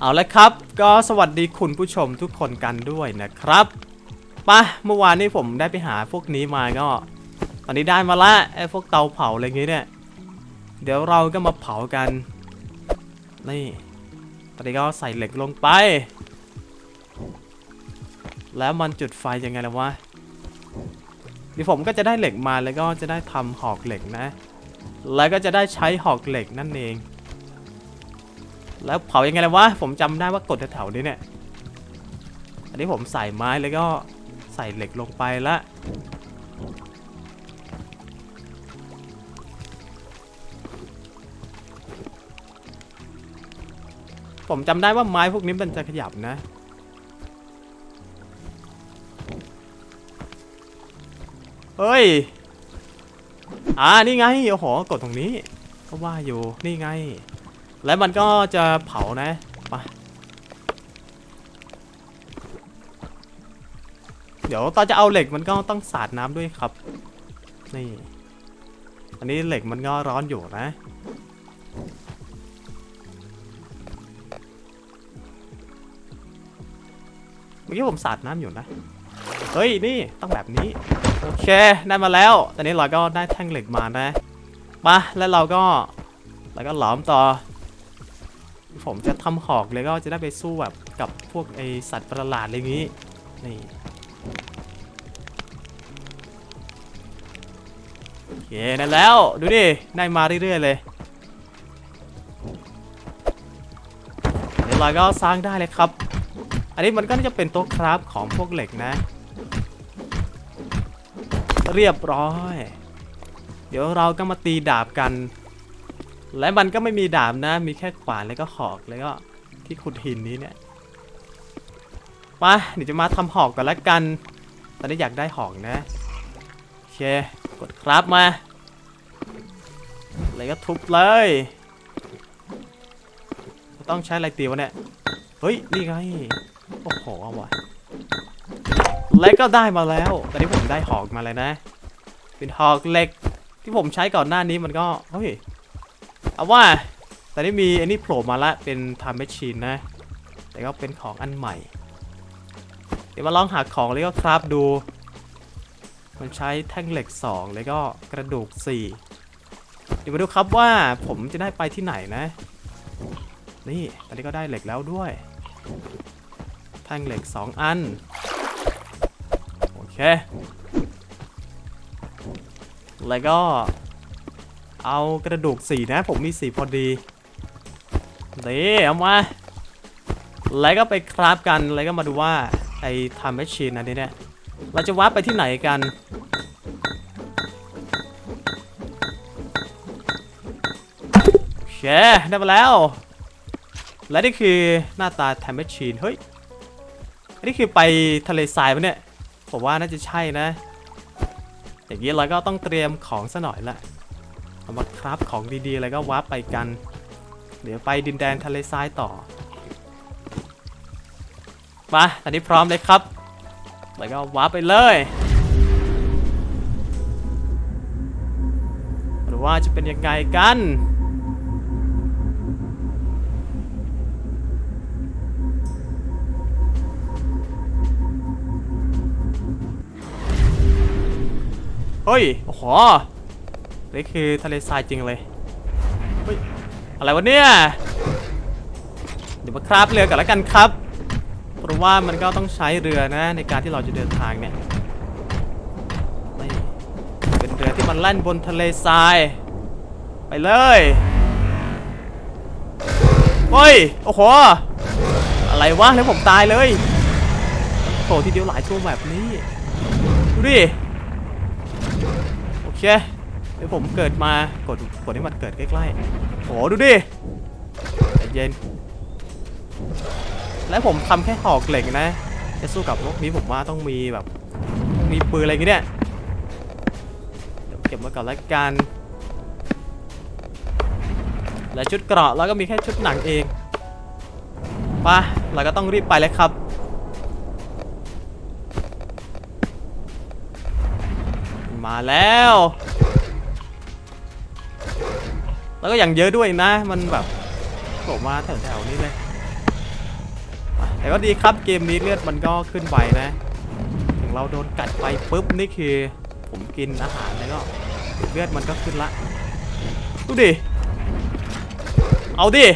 เอาละครับ ก็สวัสดีคุณผู้ชมทุกคนกันด้วยนะครับปะเมื่อวานนี้ผมได้ไปหาพวกนี้มาก็ ตอนนี้ได้มาละไอ้พวกเตาเผาอะไรอย่างเงี้ยเนี่ย เดี๋ยวเราก็มาเผากัน นี่ ตอนนี้ก็ใส่เหล็กลงไป แล้วมันจุดไฟยังไงล่ะวะเดี๋ยวผมก็จะได้เหล็กมาแล้วก็จะได้ทำหอกเหล็กนะ แล้วก็จะได้ใช้หอกเหล็กนั่นเอง แล้วเผายังไงล่ะวะผมจำได้ว่ากดแถวๆนี้เนี่ย อันนี้ผมใส่ไม้แล้วก็ใส่เหล็กลงไปละผมจำได้ว่าไม้พวกนี้มันจะขยับนะ เฮ้ย อ่า นี่ไง โอ้โห กดตรงนี้ ก็ว่าอยู่ นี่ไง แล้วมันก็จะเผานะไปเดี๋ยวตอนจะเอาเหล็กมันก็ต้องสาดน้ำด้วยครับ นี่ อันนี้เหล็กมันก็ร้อนอยู่นะ เมื่อกี้ผมสาดน้ำอยู่นะ เฮ้ย นี่ต้องแบบนี้ โอเค ได้มาแล้ว ตอนนี้เราก็ได้แท่งเหล็กมานะ มา แล้วเราก็ แล้วก็หลอมต่อ ผมจะทำหอกเลยก็จะได้ไปสู้แบบกับพวกไอสัตว์ประหลาดอะไรอย่างนี้นี่โอเคนั่นแล้วดูดิได้มาเรื่อยๆเลยเดี๋ยวเราก็สร้างได้เลยครับ อันนี้มันก็น่าจะเป็นโต๊ะคราฟของพวกเหล็กนะ เรียบร้อย เดี๋ยวเราก็มาตีดาบกัน และมันก็ไม่มีดาบนะ มีแค่ขวานแล้วก็หอกแล้วก็ที่ขุดหินนี้เนี่ยมาเดี๋ยวจะมาทำหอกกันละกัน ตอนนี้อยากได้หอกนะโอเค กดครับมาแล้วก็ทุบเลย ต้องใช้อะไรตีวะเนี่ย เฮ้ย นี่ไง โอ้โหเอาว่ะและก็ได้มาแล้ว ตอนนี้ผมได้หอกมาเลยนะ เป็นหอกเหล็กที่ผมใช้ก่อนหน้านี้มันก็ เฮ้ย เอาว่า แตอนนี้มีอันนี้โผล่มาละเป็น time machine นะ แต่ก็เป็นของอันใหม่ เดี๋ยวมาลองหาของแล้วก็คราฟดู มันใช้แท่งเหล็ก 2 แล้วก็กระดูก 4 เดี๋ยวมาดูครับว่าผมจะได้ไปที่ไหนนะ นี่ ตอนนี้ก็ได้เหล็กแล้วด้วย แท่งเหล็ก 2 อัน โอเค แล้วก็ เอากระดูกสีนะ ผมมีสีพอดีนี่เอามา แล้วก็ไปคราฟกันแล้วก็มาดูว่าไอ้ทำแมชชีนอันนี้เนี่ย เราจะวัดไปที่ไหนกันโอเคได้มาแล้ว และนี่คือหน้าตา time machine เฮ้ย อันนี้คือไปทะเลทรายปะเนี่ย ผมว่าน่าจะใช่นะ อย่างนี้เราก็ต้องเตรียมของซะหน่อยละ เอามาคราฟของดีๆ แล้วก็วาร์ปไปกัน เดี๋ยวไปดินแดนทะเลทรายต่อ มา ตอนนี้พร้อมเลยครับ แล้วก็วาร์ปไปเลย หรือว่าจะเป็นยังไงกันเฮ้ย โอ้โห นี่คือทะเลทรายจริงเลยเฮ้ยอะไรวะเนี่ย เดี๋ยวมาคราบเรือกันแล้วกันครับ เพราะว่ามันก็ต้องใช้เรือนะในการที่เราจะเดินทางเนี่ยนี่เป็นเรือที่มันแล่นบนทะเลทราย ไปเลยเฮ้ย โอ้โห อะไรวะแล้วผมตายเลยโผล่ทีเดียวหลายตัวแบบนี้ ดูดิ โอเค เดี๋ยวผมเกิดมากดกดให้มันเกิดใกล้ๆโหดูดิใจเย็น และผมทำแค่หอกเหล็กนะจะสู้กับพวกนี้ผมว่าต้องมีแบบ มีปืนอะไรอย่างเงี้ยเดี๋ยวเก็บไว้ก่อนละกัน และชุดเกราะเราก็มีแค่ชุดหนังเองไปะเราก็ต้องรีบไปเลยครับมาแล้ว แล้วก็อย่างเยอะด้วยนะ มันแบบโผล่มาแถวๆนี้เลย แต่ก็ดีครับเกมนี้เลือดมันก็ขึ้นไปนะถึงเราโดนกัดไปปุ๊บนี่คือ ผมกินอาหารแล้วก็เลือดมันก็ขึ้นละ ดูดิ เอาดิ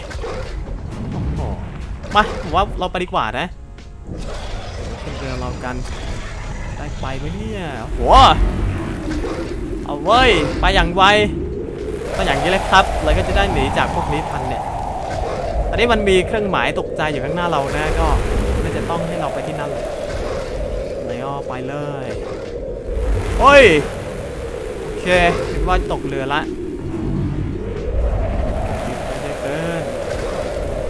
มาผมว่าเราไปดีกว่านะขึ้นเรือเรากัน ได้ไปไหมเนี่ยโหเอาเว้ย ไปอย่างไว ก็อย่างนี้เลยครับเราก็จะได้หนีจากพวกนี้ทันเนี่ยตอนนี้มันมีเครื่องหมายตกใจอยู่ข้างหน้าเรานะก็น่จะต้องให้เราไปที่นั่นเลยเลยก็ไปเลยโอ้ยโอเคคิดว่าตกเรือละเกิน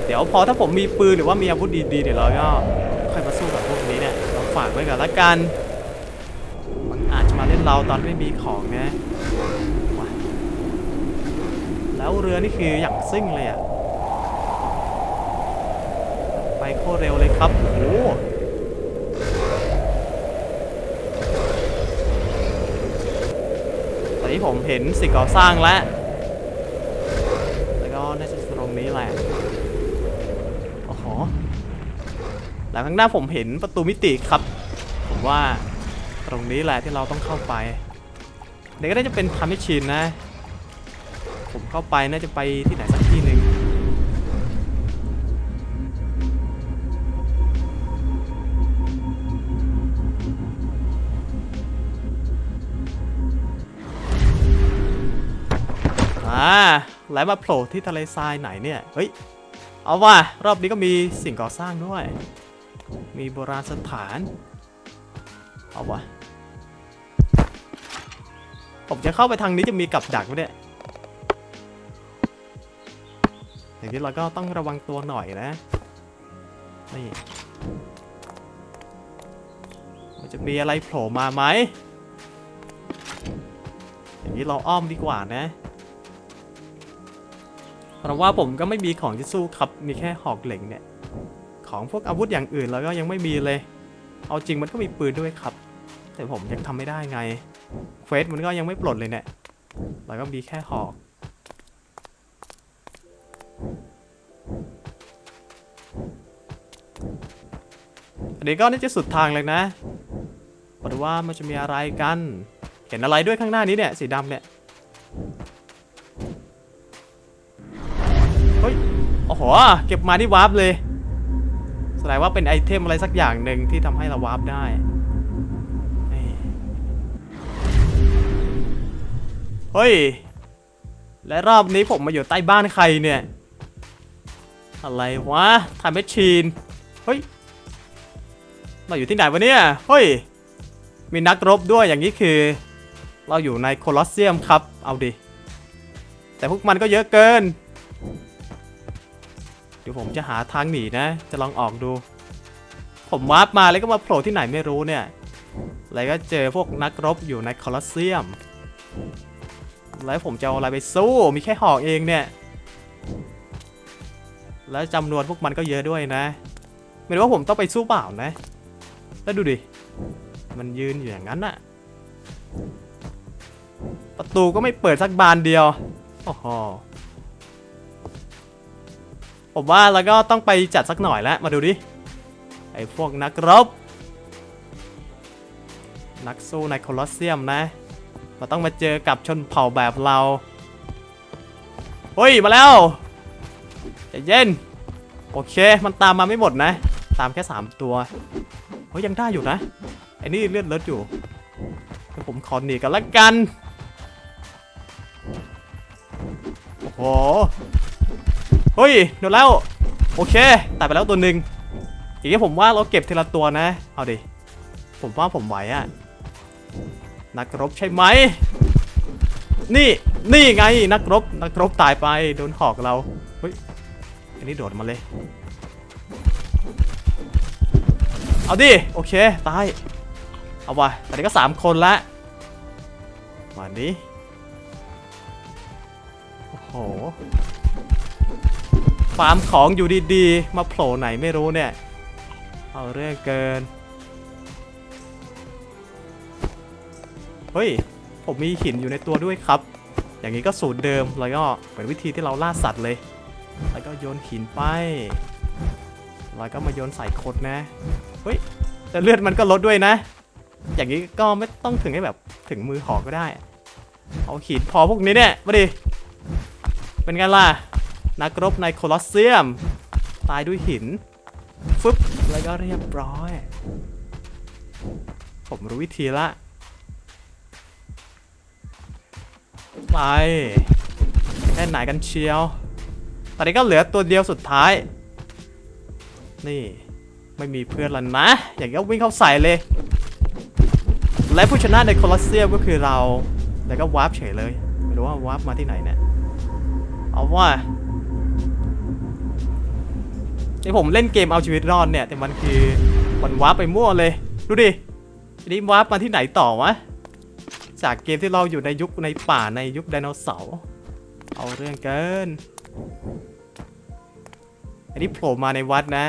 เดี๋ยวพอถ้าผมมีปืนหรือว่ามีอาวุธดีๆเดี๋ยวเราก็ค่อยมาสู้กับพวกนี้เนี่ยเราฝากไว้ก่อนละกัน มันอาจจะมาเล่นเราตอนไม่มีของนะว้าย แล้วเรือนี่คืออย่างซิ่งเลยอะไปโคตรเร็วเลยครับโอ้โหตอนนี้ผมเห็นสิ่งก่อสร้างแล้วแล้วก็น่าจะตรงนี้แหละโอ้โหแล้วข้างหน้าผมเห็นประตูมิติครับ ผมว่าตรงนี้แหละที่เราต้องเข้าไปเดี๋ยวก็น่าจะเป็นทำให้ชินนะ ผมเข้าไปน่าจะไปที่ไหนสักที่หนึ่งอ่าแล้วมาโผล่ที่ทะเลทรายไหนเนี่ย เฮ้ย เอาว่ะรอบนี้ก็มีสิ่งก่อสร้างด้วย มีโบราณสถาน เอาว่ะผมจะเข้าไปทางนี้จะมีกับดักไหมเนี่ย อย่างนี้เราก็ต้องระวังตัวหน่อยนะ นี่ มันจะมีอะไรโผล่มาไหม อย่างนี้เราอ้อมดีกว่านะ เพราะว่าผมก็ไม่มีของจะสู้ครับ มีแค่หอกเหล็กเนี่ย ของพวกอาวุธอย่างอื่นแล้วก็ยังไม่มีเลย เอาจริงมันก็มีปืนด้วยครับ แต่ผมยังทำไม่ได้ไงเควสมันก็ยังไม่ปลดเลยเนี่ยแล้วก็มีแค่หอก อันนี้ก็น่าจะสุดทางเลยนะมาดูว่ามันจะมีอะไรกัน เห็นอะไรด้วยข้างหน้านี้เนี่ยสีดำเนี่ยเฮ้ยโอ้โหเก็บมาที่วาร์ปเลยแสดงว่าเป็นไอเทมอะไรสักอย่างหนึ่งที่ทำให้เราวาร์ปได้เฮ้ย และรอบนี้ผมมาอยู่ใต้บ้านใครเนี่ย อะไรวะทำแมชชีน เฮ้ย เราอยู่ที่ไหนวะเนี่ย เฮ้ย มีนักรบด้วยอย่างนี้คือ เราอยู่ในโคลอสเซียมครับ เอาดิ แต่พวกมันก็เยอะเกิน เดี๋ยวผมจะหาทางหนีนะ จะลองออกดู ผมวาร์ปมาแล้วก็มาโผล่ที่ไหนไม่รู้เนี่ย แล้วก็เจอพวกนักรบอยู่ในโคลอสเซียม แล้วผมจะเอาอะไรไปสู้ มีแค่หอกเองเนี่ย แล้วจำนวนพวกมันก็เยอะด้วยนะไม่รู้ว่าผมต้องไปสู้เปล่านะ แล้วดูดิ มันยืนอยู่อย่างนั้นน่ะ ประตูก็ไม่เปิดสักบานเดียวโอ้โหผมว่าเราก็ต้องไปจัดสักหน่อยแล้ว มาดูดิ ไอ้พวกนักรบ นักสู้ในโคลอสเซียมนะเราต้องมาเจอกับชนเผ่าแบบเรา เฮ้ย มาแล้ว ใจเย็น โอเค มันตามมาไม่หมดนะ ตามแค่ 3 ตัวเฮ้ยยังได้อยู่นะไอ้นี่เลือดเลือดอยู่ผมขอหนีกันละกัน โอ้โห เฮ้ย เดี๋ยวแล้ว โอเคตายไปแล้วตัวหนึ่งอย่างนี้ผมว่าเราเก็บทีละตัวนะ เอาดิ ผมว่าผมไหวอะนักรบใช่ไหม นี่ นี่ไงนักรบ นักรบตายไป โดนหอกเรา เฮ้ย อันนี้โดดมาเลย เอาดิ โอเค ตาย เอาวะตอนนี้ก็ 3 คนละวันนี้โอ้โห ฟาร์มของอยู่ดีๆ มาโผล่ไหนไม่รู้เนี่ย เอาเรื่องเกิน เฮ้ย ผมมีหินอยู่ในตัวด้วยครับ อย่างนี้ก็สูตรเดิมแล้วก็เหมือนวิธีที่เราล่าสัตว์เลย แล้วก็โยนหินไป แล้วก็มาโยนใส่คนนะ เฮ้ย แต่เลือดมันก็ลดด้วยนะ อย่างนี้ก็ไม่ต้องถึงให้แบบถึงมือหอก็ได้ เอาหินพอพวกนี้เนี่ยมาดิ เป็นไงล่ะ นักรบในโคลอสเซียม ตายด้วยหิน ฟึบ แล้วก็เรียบร้อย ผมรู้วิธีละ ไปแค่ไหนกันเชียว อนนี้ก็เหลือตัวเดียวสุดท้าย นี่ไม่มีเพื่อนแล้วนะ อย่างนี้ก็วิ่งเข้าใส่เลย และผู้ชนะในโคลอสเซียมก็คือเรา แล้วก็วาร์ปเฉยเลย ไม่รู้ว่าวาร์ปมาที่ไหนเนี่ย เอาว่าที่ผมเล่นเกมเอาชีวิตรอดเนี่ย แต่มันคือมันวาร์ปไปมั่วเลย ดูดิทีนี้วาร์ปมาที่ไหนต่อวะ จากเกมที่เราอยู่ในยุคในป่าในยุคไดโนเสาร์ เอาเรื่องเกิน อันนี้โผล่มาในวัดนะ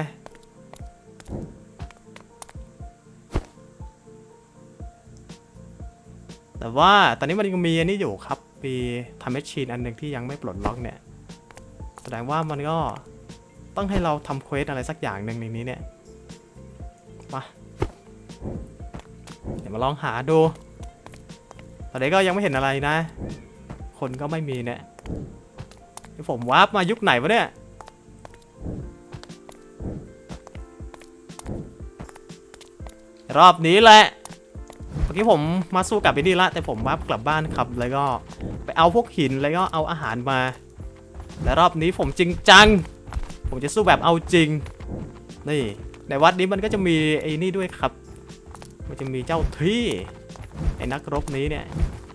แต่ว่าตอนนี้มันยังมีอันนี้อยู่ครับ มีทำแมชชีนอันหนึ่งที่ยังไม่ปลดล็อกเนี่ย แสดงว่ามันก็ต้องให้เราทำเควสอะไรสักอย่างหนึ่งในนี้เนี่ย มาเดี๋ยวมาลองหาดู ตอนนี้ก็ยังไม่เห็นอะไรนะ คนก็ไม่มีเนี่ย ผมวาร์ปมายุคไหนวะเนี่ย รอบนี้แหละเมื่อกี้ผมมาสู้กับไอ้นี่ละ แต่ผมวาร์ปกลับบ้านครับ แล้วก็ไปเอาพวกหินแล้วก็เอาอาหารมา และรอบนี้ผมจริงจัง ผมจะสู้แบบเอาจริง นี่ในวัดนี้มันก็จะมีไอ้นี่ด้วยครับ มันจะมีเจ้าที่ไอ้นักรบนี้เนี่ย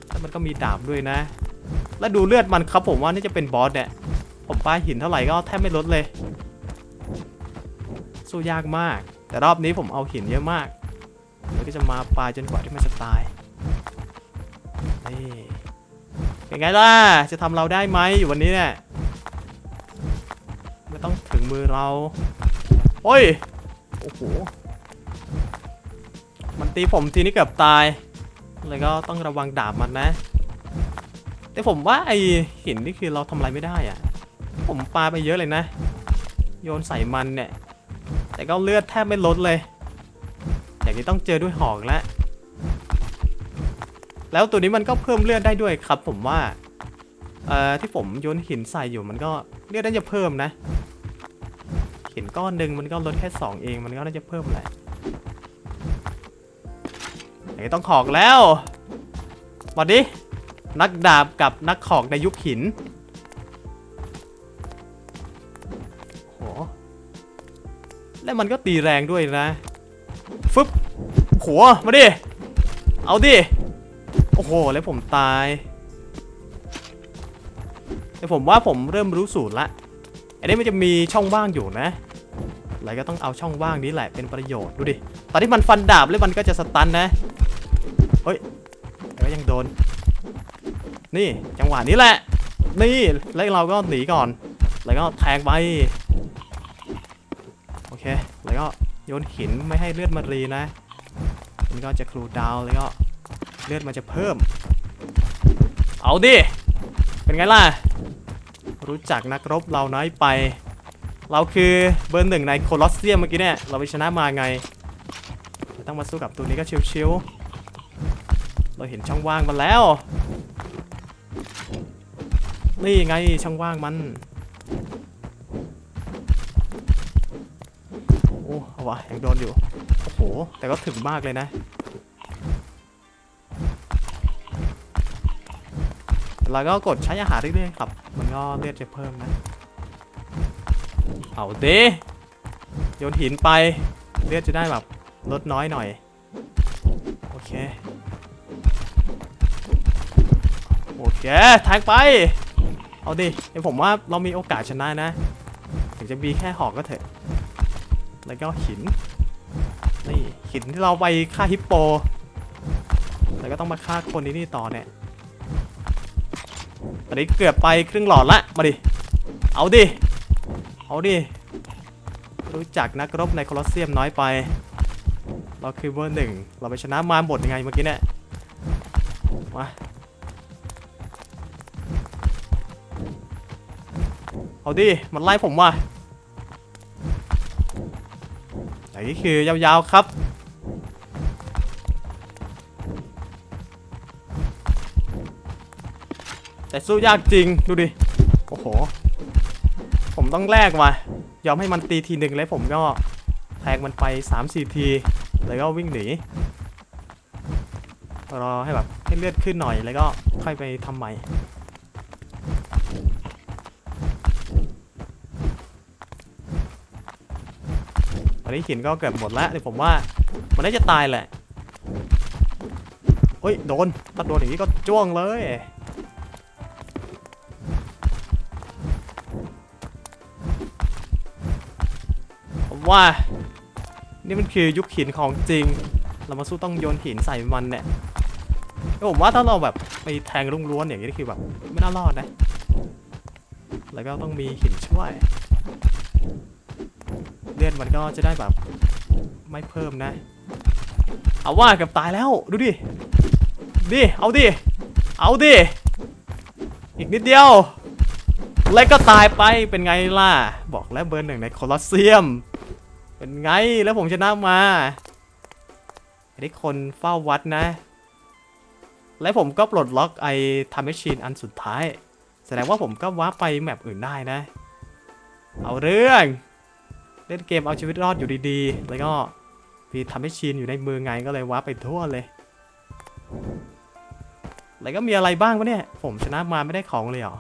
แล้วมันก็มีดาบด้วยนะ แล้วดูเลือดมันครับผมว่านี่จะเป็นบอสเนี่ยผมป้าหินเท่าไหร่ก็แทบไม่ลดเลย สู้ยากมาก แต่รอบนี้ผมเอาหินเยอะมากมันก็จะมาปาจนกว่าที่มันจะตายนี่เป็นไงล่ะจะทำเราได้ไหมอยู่วันนี้เนี่ยไม่ต้องถึงมือเราโอ้ยโอ้โหมันตีผมทีนี้เกือบตายเลยก็ต้องระวังดาบมันนะ แต่ผมว่าไอหินนี่คือเราทำอะไรไม่ได้อะผมปาไปเยอะเลยนะ โยนใส่มันเนี่ย แต่ก็เลือดแทบไม่ลดเลย อย่างนี้ต้องเจอด้วยหอกแล้ว แล้วตัวนี้มันก็เพิ่มเลือดได้ด้วยครับ ผมว่า เอ่อที่ผมโยนหินใส่อยู่มันก็เลือดน่าจะเพิ่มนะ หินก้อนหนึ่งมันก็ลดแค่สองเอง มันก็น่าจะเพิ่มแหละอย่างนี้ต้องขอกแล้วมาดิ นักดาบกับนักขอกในยุคหินโหแล้วมันก็ตีแรงด้วยนะ ฟึบโหมาดิ เอาดิ โอ้โห แล้วผมตาย แต่ผมว่าผมเริ่มรู้สูตรละอันนี้มันจะมีช่องว่างอยู่นะอะไรก็ต้องเอาช่องว่างนี้แหละเป็นประโยชน์ดูดิ ตอนที่มันฟันดาบแล้วมันก็จะสตันนะ เฮ้ยแต่ก็ยังโดน นี่จังหวะนี้แหละ นี่แล้วเราก็หนีก่อน แล้วก็แทงไป โอเค แล้วก็โยนหินไม่ให้เลือดมันรีนะ มันก็จะครูดาวแล้วก็เลือดมันจะเพิ่ม เอาดิ เป็นไงล่ะ รู้จักนักรบเราน้อยไป เราคือเบอร์หนึ่งในโคลอสเซียมเมื่อกี้เนี่ย เราไปชนะมาไง ต้องมาสู้กับตัวนี้ก็ชิวๆ เราเห็นช่องว่างมันแล้ว นี่ไงช่องว่างมันโอ้เอาวะยังโดนอยู่โอ้โหแต่ก็ถึงมากเลยนะแล้วก็กดใช้อาหารเรื่อยๆครับ มันก็เลือดจะเพิ่มนะ เอาเดโยนหินไป เลือดจะได้แบบลดน้อยหน่อย โอเค โอเคแทงไป เอาดิเดี๋ยวผมว่าเรามีโอกาสชนะนะ ถึงจะมีแค่หอกก็เถอะ แล้วก็หิน นี่หินที่เราไปฆ่าฮิปโป แล้วก็ต้องมาฆ่าคนนี้นี่ต่อเนี่ยตอนนี้เกือบไปครึ่งหลอดละ มาดิ เอาดิ เอาดิ รู้จักนักรบในโคลอสเซียมน้อยไป เราคือเบอร์หนึ่ง เราไปชนะมารบทยังไงเมื่อกี้เนี่ย มา เอาดิ มันไล่ผมว่ะแต่นี่คือยาวๆครับ แต่สู้ยากจริง ดูดิ โอ้โห ผมต้องแลกว่ะ ยอมให้มันตีทีหนึ่งแล้วผมก็แทงมันไป 3-4 ที แล้วก็วิ่งหนี รอให้แบบให้เลือดขึ้นหน่อยแล้วก็ค่อยไปทำใหม่ ตอนนี้หินก็เกือบหมดแล้วเดี๋ยวผมว่า มันน่าจะตายแหละเฮ้ยโดนถ้าโดนอย่างนี้ก็จ้วงเลยผมว่า นี่มันคือยุคหินของจริง เรามาสู้ต้องโยนหินใส่มันเนี่ยแล้วผมว่าถ้าเราแบบไปแทงรุ่งล้วนอย่างนี้คือแบบไม่น่ารอดนะ แล้วก็ต้องมีหินช่วย เลือดมันก็จะได้แบบไม่เพิ่มนะ เอาว่ากับตายแล้วดูดิ ดิ เอาดิ เอาดิ อีกนิดเดียว แล้วก็ตายไปเป็นไงล่ะ บอกแล้วเบอร์หนึ่งในโคลอสเซียม เป็นไงแล้วผมชนะมาอันนี้คนเฝ้าวัดนะ และผมก็ปลดล็อกไอ้ทำแมชชีนอันสุดท้าย แสดงว่าผมก็ว้าไปแมปอื่นได้นะ เอาเรื่อง เล่นเกมเอาชีวิตรอดอยู่ดีๆ แล้วก็มีทำให้ชินอยู่ในมือไงก็เลยว้าร์ปไปทั่วเลย แล้วก็มีอะไรบ้างวะเนี่ย ผมชนะมาไม่ได้ของเลยเหรอ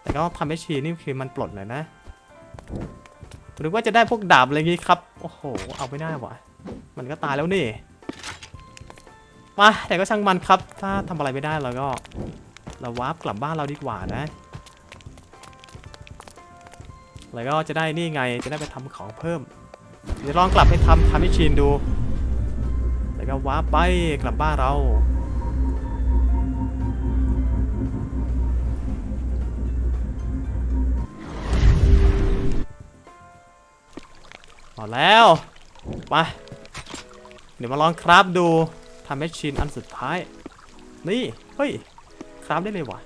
แต่ก็ทำให้ชีนนี่คือมันปลดเลยนะหรือว่าจะได้พวกดาบอะไรงี้ครับ โอ้โห เอาไม่ได้วะมันก็ตายแล้วนี่ มา แต่ก็ช่างมันครับ ถ้าทำอะไรไม่ได้เราก็ เราวาร์ปกลับบ้านเราดีกว่านะ แล้วก็จะได้นี่ไงจะได้ไปทำของเพิ่มเดี๋ยวลองกลับไปทำทำให้ชินดู แล้วก็ว้าร์ปไปกลับบ้านเราพอแล้วไปเดี๋ยวมาลองคราฟดูทำให้ชินอันสุดท้าย นี่เฮ้ยคราฟได้เลยวะ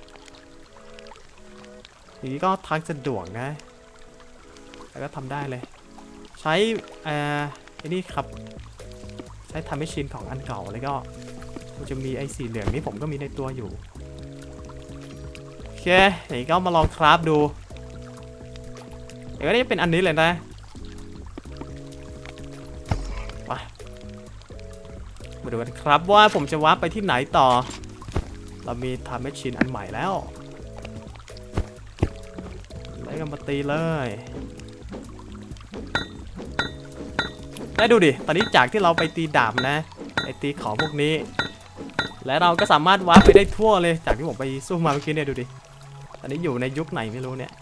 อย่างนี้ก็ทักสะดวกนะ แล้วก็ทำได้เลย ใช้เอ่อไอ้นี่ครับใช้ทำให้ชินของอันเก่าแล้วก็มันจะมีไอ้สีเหลืองนี่ผมก็มีในตัวอยู่โอเคอย่างนี้ก็มาลองคราฟดูเดี๋ยวก็จะเป็นอันนี้เลยนะไปมาดูกันครับว่าผมจะวาร์ปไปที่ไหนต่อ เรามีทำให้ชินอันใหม่แล้วไล่กันมาตีเลย ได้ดูดิ ตอนนี้จากที่เราไปตีดาบนะไปตีของพวกนี้ และเราก็สามารถวาร์ปไปได้ทั่วเลย จากที่ผมไปสู้มาเมื่อกี้เนี่ยดูดิ ตอนนี้อยู่ในยุคไหนไม่รู้เนี่ย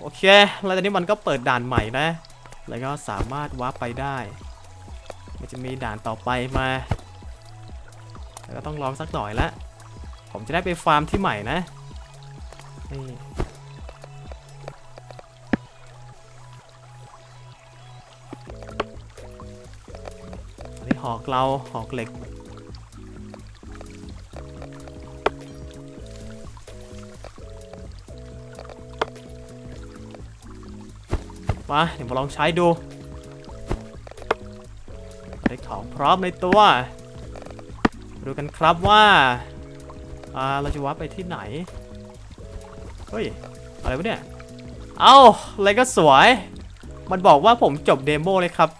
โอเค แล้วตอนนี้มันก็เปิดด่านใหม่นะ แล้วก็สามารถวาร์ปไปได้ มันจะมีด่านต่อไปมา แล้วก็ต้องลองสักหน่อยละ ผมจะได้ไปฟาร์มที่ใหม่นะ นี่ หอกเราหอกเหล็ก มา เดี๋ยวมาลองใช้ดูได้ของพร้อมในตัว ดูกันครับว่าอ่าเราจะวับไปที่ไหน เฮ้ย อะไรวะเนี่ย เอ้าอะไรก็สวย มันบอกว่าผมจบเดโมเลยครับ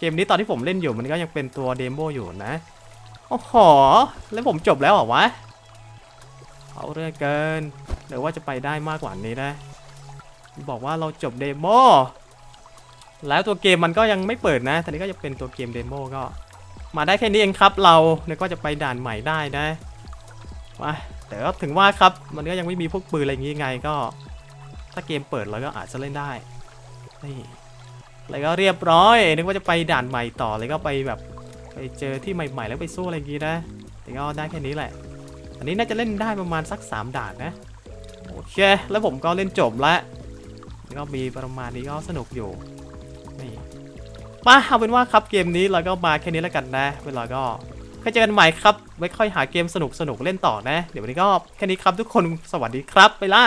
เกมนี้ตอนที่ผมเล่นอยู่มันก็ยังเป็นตัวเดโมอยู่นะ โอ้โห แล้วผมจบแล้วเหรอวะ เอาเรื่องเกินหรือว่าจะไปได้มากกว่านี้นะ บอกว่าเราจบเดโมแล้วตัวเกมมันก็ยังไม่เปิดนะตอนนี้ก็จะเป็นตัวเกมเดโมก็ มาได้แค่นี้เองครับเราเนี่ยก็จะไปด่านใหม่ได้นะมาแต่ก็ถึงว่าครับมันก็ยังไม่มีพวกปืนอะไรอย่างงี้ไงก็ ถ้าเกมเปิดแล้วก็อาจจะเล่นได้นี่ แล้วก็เรียบร้อยนึกว่าจะไปด่านใหม่ต่อเลยก็ไปแบบไปเจอที่ใหม่ ๆ แล้วไปสู้อะไรอย่างงี้นะแต่ก็ได้แค่นี้แหละ อันนี้น่าจะเล่นได้ประมาณสัก 3 ด่านนะโอเค แล้วผมก็เล่นจบแล้วก็มีประมาณนี้ก็สนุกอยู่นี่มาเอาเป็นว่าครับเกมนี้เราก็มาแค่นี้แล้วกันนะเวลาก็ค่อยเจอกันใหม่ครับ ไว้ค่อยหาเกมสนุกสนุกๆเล่นต่อนะ เดี๋ยววันนี้ก็แค่นี้ครับทุกคนสวัสดีครับไปละ